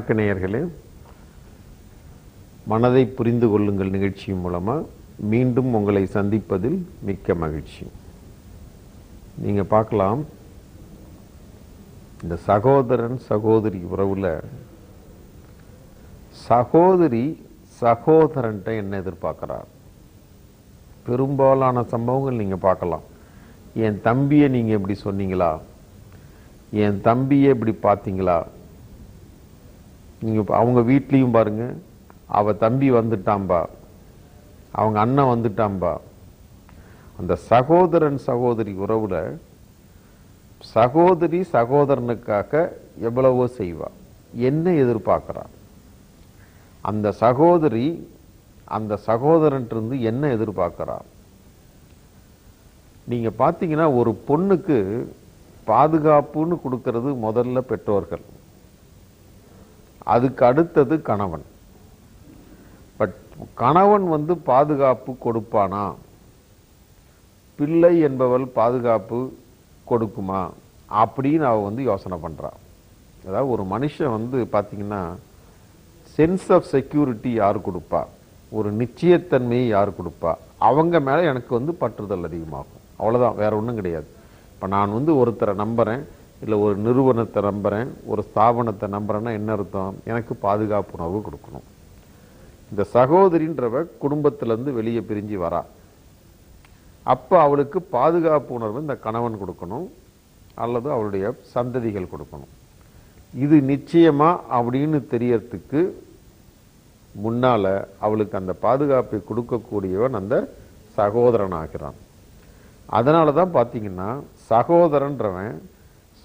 வணக்க நேயர்களே மனதை புரிந்து கொள்ளுங்கள் நிகழ்ச்சி மூலமா. மீண்டும் உங்களை சந்திப்பதில் மிக்க மகிழ்ச்சி. நீங்க பார்க்கலாம் இந்த சகோதரன் சகோதரி உறவுல சகோதரி சகோதரன்ட்ட என்ன எதிர்பார்க்கிறார்? பெரும்பாலான சம்பவங்கள் நீங்க பார்க்கலாம். என் தம்பியை நீங்க இப்படி சொன்னீங்களா? என் தம்பியை இப்படி பார்த்தீங்களா? நீங்கள் அவங்க வீட்லேயும் பாருங்க. அவ தம்பி வந்துட்டாம்பா. அவங்க அண்ணன் வந்துட்டாம்பா. அந்த சகோதரன் சகோதரி உறவுல சகோதரி சகோதரனுக்காக எவ்வளவோ செய்வா. என்ன எதிர்பார்க்குறான் அந்த சகோதரி அந்த சகோதரன் இருந்து என்ன எதிர்பார்க்குறா? நீங்கள் பார்த்தீங்கன்னா ஒரு பொண்ணுக்கு பாதுகாப்புன்னு கொடுக்கறது முதல்ல பெற்றோர்கள். அதுக்கு அடுத்தது கணவன். பட் கணவன் வந்து பாதுகாப்பு கொடுப்பானா? பிள்ளை என்பவள் பாதுகாப்பு கொடுக்குமா? அப்படின்னு அவள் வந்து யோசனை பண்ணுறான் அதாவது ஒரு மனுஷன் வந்து பார்த்திங்கன்னா சென்ஸ் ஆஃப் செக்யூரிட்டி யார் கொடுப்பா? ஒரு நிச்சயத்தன்மையை யார் கொடுப்பா? அவங்க மேலே எனக்கு வந்து பற்றுதல் அதிகமாகும். அவ்வளோதான் வேறு ஒன்றும் கிடையாது. இப்போ நான் வந்து ஒருத்தரை நம்புகிறேன் இல்லை ஒரு நிறுவனத்தை நம்புறேன் ஒரு ஸ்தாபனத்தை நம்புகிறேன்னா என்ன அர்த்தம்? எனக்கு பாதுகாப்பு உணர்வு கொடுக்கணும். இந்த சகோதரின்றவ குடும்பத்திலேருந்து வெளியே பிரிஞ்சு வரா. அப்போ அவளுக்கு பாதுகாப்பு உணர்வு இந்த கணவன் கொடுக்கணும் அல்லது அவளுடைய சந்ததிகள் கொடுக்கணும். இது நிச்சயமாக அப்படின்னு தெரியறதுக்கு முன்னால அவளுக்கு அந்த பாதுகாப்பை கொடுக்கக்கூடியவன் அந்த சகோதரன் ஆகிறான் அதனால தான் பார்த்தீங்கன்னா சகோதரன்றவன்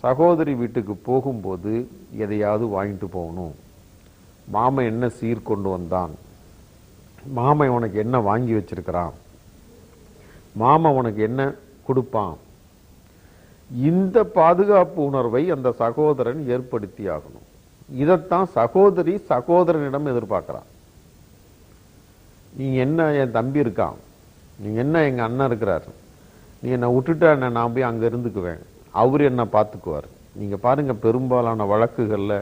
சகோதரி வீட்டுக்கு போகும்போது எதையாவது வாங்கிட்டு போகணும். மாமன் என்ன சீர் கொண்டு வந்தான்? மாமன் உனக்கு என்ன வாங்கி வச்சிருக்கிறான்? மாமன் உனக்கு என்ன கொடுப்பான்? இந்த பாதுகாப்பு உணர்வை அந்த சகோதரன் ஏற்படுத்தி ஆகணும். இதைத்தான் சகோதரி சகோதரனிடம் எதிர்பார்க்கிறான். நீ என்ன என் தம்பி இருக்கான்? நீ என்ன எங்கள் அண்ணன் இருக்கிறார்? நீ என்னை விட்டுட்டா என்ன? நான் போய் அங்கே இருந்துக்குவேன். அவர் என்ன பார்த்துக்குவார்? நீங்கள் பாருங்கள் பெரும்பாலான வழக்குகளில்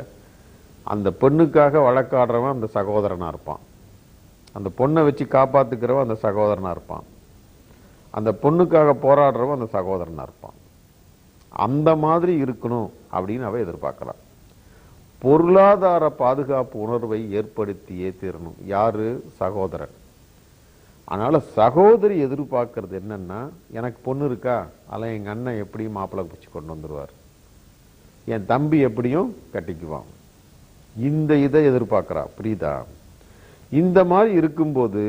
அந்த பெண்ணுக்காக வழக்காடுறவன் அந்த சகோதரனாக இருப்பான். அந்த பொண்ணை வச்சு காப்பாத்துக்கிறவன் அந்த சகோதரனாக இருப்பான். அந்த பொண்ணுக்காக போராடுறவன் அந்த சகோதரனாக இருப்பான். அந்த மாதிரி இருக்கணும் அப்படின்னு அவ எதிர்பார்க்கலாம் பொருளாதார பாதுகாப்பு உணர்வை ஏற்படுத்தியே தீரணும். யாரு? சகோதரன். அதனால் சகோதரி எதிர்பார்க்கறது என்னன்னா எனக்கு பொண்ணு இருக்கா? அதில் எங்கள் அண்ணன் எப்படியும் மாப்பிள்ளை பிடிச்சி கொண்டு வந்துடுவார் என் தம்பி எப்படியும் கட்டிக்குவான். இந்த இதை எதிர்பார்க்கிறா. புரியுதா? இந்த மாதிரி இருக்கும்போது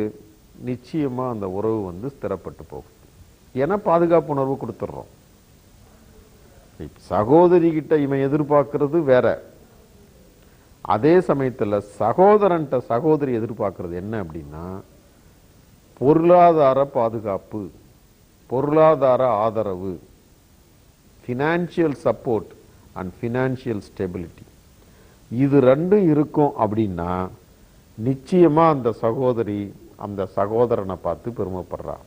நிச்சயமாக அந்த உறவு வந்து ஸ்திரப்பட்டு போகும். ஏன்னா பாதுகாப்பு உணர்வு கொடுத்துட்றோம். சகோதரிகிட்ட சகோதரி இவன் எதிர்பார்க்கறது வேற. அதே சமயத்தில் சகோதரன்ட்ட சகோதரி எதிர்பார்க்கறது என்ன அப்படின்னா பொருளாதார பாதுகாப்பு பொருளாதார ஆதரவு financial support and financial stability இது ரெண்டும் இருக்கும் அப்படின்னா நிச்சயமாக அந்த சகோதரி அந்த சகோதரனை பார்த்து பெருமைப்படுறான்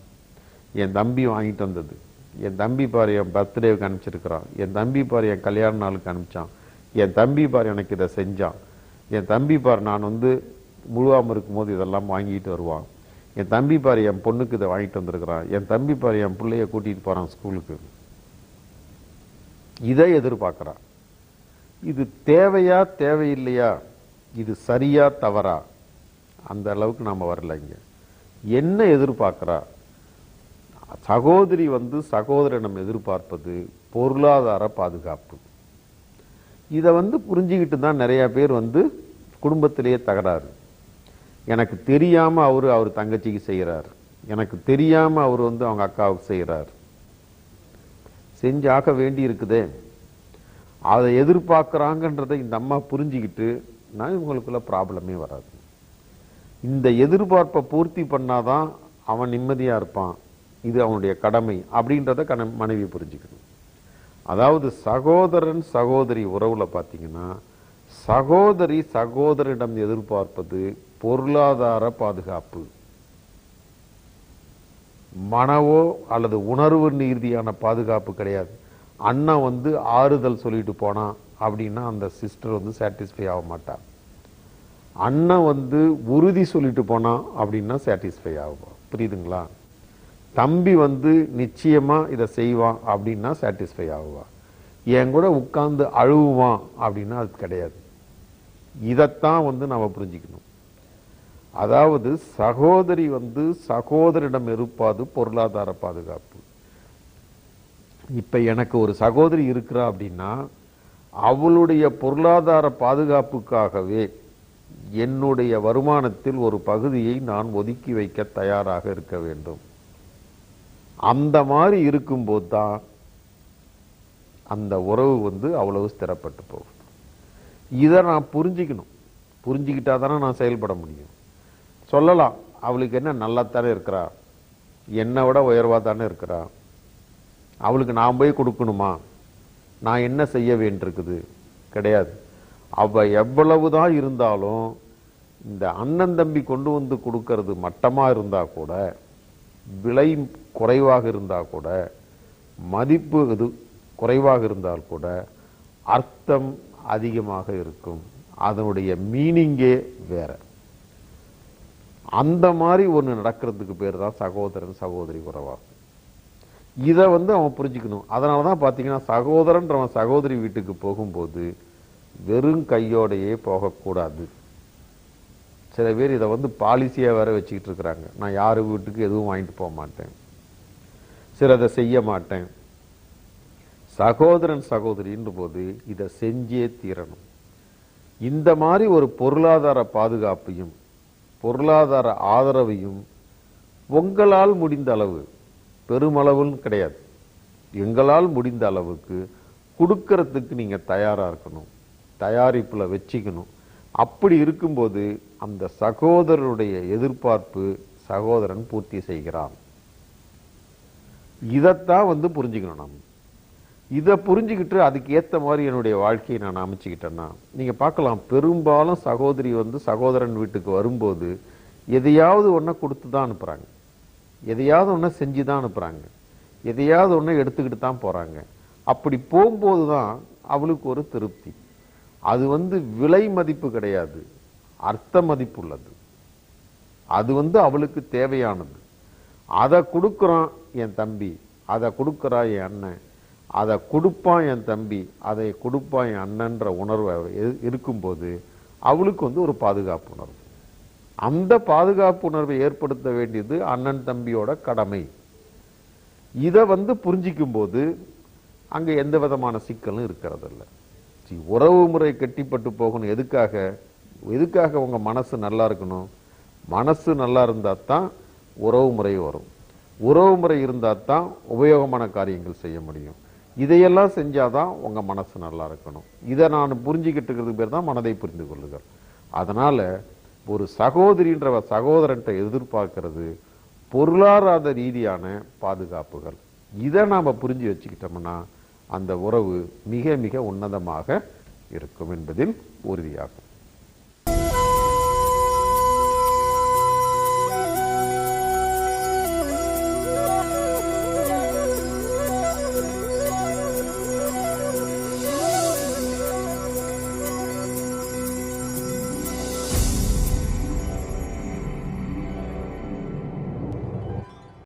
என் தம்பி வாங்கிட்டு வந்தது. என் தம்பி பாரு என் பர்த்டேவுக்கு அனுப்பிச்சிருக்கிறான். என் தம்பி பாரு என் கல்யாண நாளுக்கு அனுப்பிச்சான். என் தம்பி பார் எனக்கு இதை செஞ்சான். என் தம்பி பார் நான் வந்து முழுவாமல் இருக்கும்போது இதெல்லாம் வாங்கிட்டு வருவான். என் தம்பி பாரு என் பொண்ணுக்கு இதை வாங்கிட்டு வந்திருக்கிறான். என் தம்பி பாரு என் பிள்ளைய கூட்டிகிட்டு போகிறான் ஸ்கூலுக்கு. இதை எதிர்பார்க்குறான் இது தேவையா தேவையில்லையா? இது சரியா தவறா? அந்த அளவுக்கு நாம் வரலைங்க என்ன எதிர்பார்க்குறா? சகோதரி வந்து சகோதரனம் எதிர்பார்ப்பது பொருளாதார பாதுகாப்பு. இதை வந்து புரிஞ்சுக்கிட்டு தான் நிறையா பேர் வந்து குடும்பத்திலேயே தகராறு. எனக்கு தெரியாமல் அவர் அவர் தங்கச்சிக்கு செய்கிறார் எனக்கு தெரியாமல் அவர் வந்து அவங்க அக்காவுக்கு செய்யறார் செஞ்சாக வேண்டி இருக்குதே அதை எதிர்பார்க்குறாங்கன்றதை இந்த அம்மா புரிஞ்சுக்கிட்டு நான் இவங்களுக்குள்ள ப்ராப்ளமே வராது. இந்த எதிர்பார்ப்பை பூர்த்தி பண்ணாதான் அவன் நிம்மதியாக இருப்பான். இது அவனுடைய கடமை அப்படின்றத கண மனைவி புரிஞ்சுக்கணும். அதாவது சகோதரன் சகோதரி உறவில் பார்த்தீங்கன்னா சகோதரி சகோதரிடம் எதிர்பார்ப்பது பொருளாதார பாதுகாப்பு. மனவோ அல்லது உணர்வு ரீதியான பாதுகாப்பு கிடையாது. அண்ணன் வந்து ஆறுதல் சொல்லிட்டு போனா அப்படின்னா அந்த சிஸ்டர் வந்து சாட்டிஸ்ஃபை ஆக மாட்டான் அண்ணன் வந்து உறுதி சொல்லிட்டு போனான் அப்படின்னா சாட்டிஸ்ஃபை ஆகும் புரியுதுங்களா? தம்பி வந்து நிச்சயமாக இதை செய்வான் அப்படின்னா சாட்டிஸ்ஃபை ஆகுவா? என் கூட உட்காந்து அழுவான் அப்படின்னா அது கிடையாது. இதைத்தான் வந்து நம்ம புரிஞ்சுக்கணும். அதாவது சகோதரி வந்து சகோதரிடம் இருப்பாது பொருளாதார பாதுகாப்பு. இப்போ எனக்கு ஒரு சகோதரி இருக்கிறா அப்படின்னா அவளுடைய பொருளாதார பாதுகாப்புக்காகவே என்னுடைய வருமானத்தில் ஒரு பகுதியை நான் ஒதுக்கி வைக்க தயாராக இருக்க வேண்டும். அந்த மாதிரி இருக்கும்போது தான் அந்த உறவு வந்து அவ்வளவு ஸ்திரப்பட்டு போகும். இதை நான் புரிஞ்சுக்கணும். புரிஞ்சிக்கிட்டா தானே நான் செயல்பட முடியும். சொல்லலாம். அவளுக்கு என்ன நல்லாத்தானே இருக்கிறா? என்னை விட உயர்வாக தானே இருக்கிறா? அவளுக்கு நான் போய் கொடுக்கணுமா? நான் என்ன செய்ய வேண்டியிருக்குது? கிடையாது. அவ எவ்வளவுதான் இருந்தாலும் இந்த அண்ணன் தம்பி கொண்டு வந்து கொடுக்கறது மட்டமாக இருந்தால் கூட விலை குறைவாக இருந்தால் கூட மதிப்பு இது குறைவாக இருந்தால் கூட அர்த்தம் அதிகமாக இருக்கும். அதனுடைய மீனிங்கே வேறு. அந்த மாதிரி ஒன்று நடக்கிறதுக்கு பேர் தான் சகோதரன் சகோதரி உறவாகும் இதை வந்து அவன் புரிஞ்சுக்கணும். அதனால தான் பார்த்தீங்கன்னா சகோதரன்றவன் சகோதரி வீட்டுக்கு போகும்போது வெறும் கையோடையே போகக்கூடாது. சில பேர் இதை வந்து பாலிசியாக வேற வச்சுக்கிட்டு இருக்கிறாங்க. நான் யார் வீட்டுக்கு எதுவும் வாங்கிட்டு போக மாட்டேன். சிலதை செய்ய மாட்டேன். சகோதரன் சகோதரின்ற போது இதை செஞ்சே தீரணும். இந்த மாதிரி ஒரு பொருளாதார பாதுகாப்பையும் பொருளாதார ஆதரவையும் உங்களால் முடிந்த அளவு பெருமளவுன்னு கிடையாது. எங்களால் முடிந்த அளவுக்கு கொடுக்கறதுக்கு நீங்க தயாரா இருக்கணும் தயாரிப்புல வச்சுக்கணும். அப்படி இருக்கும்போது அந்த சகோதரருடைய எதிர்பார்ப்பு சகோதரன் பூர்த்தி செய்கிறான். இதைத்தான் வந்து புரிஞ்சுக்கணும் நம்ம இதை புரிஞ்சுக்கிட்டு அதுக்கு ஏற்ற மாதிரி என்னுடைய வாழ்க்கையை நான் அமைச்சுக்கிட்டேன்னா நீங்கள் பார்க்கலாம் பெரும்பாலும் சகோதரி வந்து சகோதரன் வீட்டுக்கு வரும்போது எதையாவது ஒன்றை கொடுத்து தான் அனுப்புகிறாங்க எதையாவது ஒன்றை செஞ்சு தான் அனுப்புகிறாங்க எதையாவது ஒன்றை எடுத்துக்கிட்டு தான் போகிறாங்க அப்படி போகும்போது தான் அவளுக்கு ஒரு திருப்தி. அது வந்து விலை மதிப்பு கிடையாது அர்த்த மதிப்பு உள்ளது. அது வந்து அவளுக்கு தேவையானது. அதை கொடுக்குறான் என் தம்பி அதை கொடுக்குறா என் அண்ணன் அதை கொடுப்பான் என் தம்பி அதை கொடுப்பான் என் அண்ணன்ற உணர்வு இருக்கும்போது அவளுக்கு வந்து ஒரு பாதுகாப்பு உணர்வு. அந்த பாதுகாப்பு உணர்வை ஏற்படுத்த வேண்டியது அண்ணன் தம்பியோட கடமை. இதை வந்து புரிஞ்சிக்கும் போது அங்கே எந்த விதமான சிக்கலும் இருக்கிறதில்ல. சி, உறவு முறை கட்டிப்பட்டு போகணும். எதுக்காக? எதுக்காக உங்கள் மனசு நல்லா இருக்கணும்? மனசு நல்லா இருந்தால் தான் உறவு முறை வரும். உறவு முறை இருந்தால் தான் உபயோகமான காரியங்கள் செய்ய முடியும். இதையெல்லாம் செஞ்சால் தான் உங்கள் மனசு நல்லா இருக்கணும். இதை நான் புரிஞ்சுக்கிட்டு இருக்கிறதுக்கு பேர் தான் மனதை புரிந்து கொள்ளுங்கள் அதனால் ஒரு சகோதரின்ற சகோதரன்ட்ட எதிர்பார்க்கறது பொருளாதார ரீதியான பாதுகாப்புகள். இதை நாம் புரிஞ்சு வச்சுக்கிட்டோம்னா அந்த உறவு மிக மிக உன்னதமாக இருக்கும் என்பதில் உறுதியாகும்.